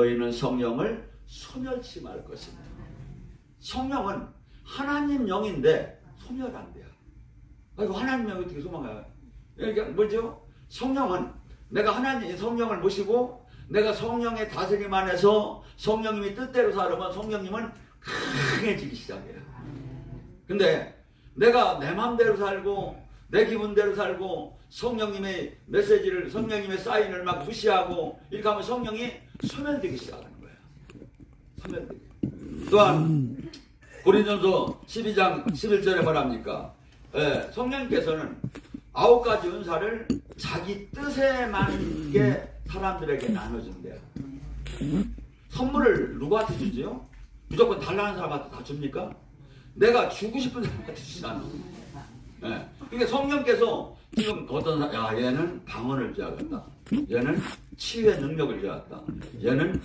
너희는 성령을 소멸치 말 것입니다. 성령은 하나님 영인데 소멸 안 돼요. 아이고 하나님 영이 어떻게 소망해요? 그러니까 뭐죠? 성령은 내가 하나님 성령을 모시고 내가 성령의 다스림 안에서 성령님이 뜻대로 살으면 성령님은 강해지기 시작해요. 근데 내가 내 마음대로 살고 내 기분대로 살고 성령님의 메시지를 성령님의 사인을 막 무시하고 이렇게 하면 성령이 소멸되기 시작하는 거예요. 소멸되기. 또한 고린전서 12장 11절에 뭐랍니까? 예, 성령님께서는 아홉 가지 은사를 자기 뜻에 맞게 사람들에게 나눠준대요. 선물을 누구한테 주지요? 무조건 달라는 사람한테 다 줍니까? 내가 주고 싶은 사람한테 주지 않아. 예. 그러니까 성령께서 지금 어떤 야, 얘는 방언을 쥐어갔다. 얘는 치유의 능력을 쥐어갔다. 얘는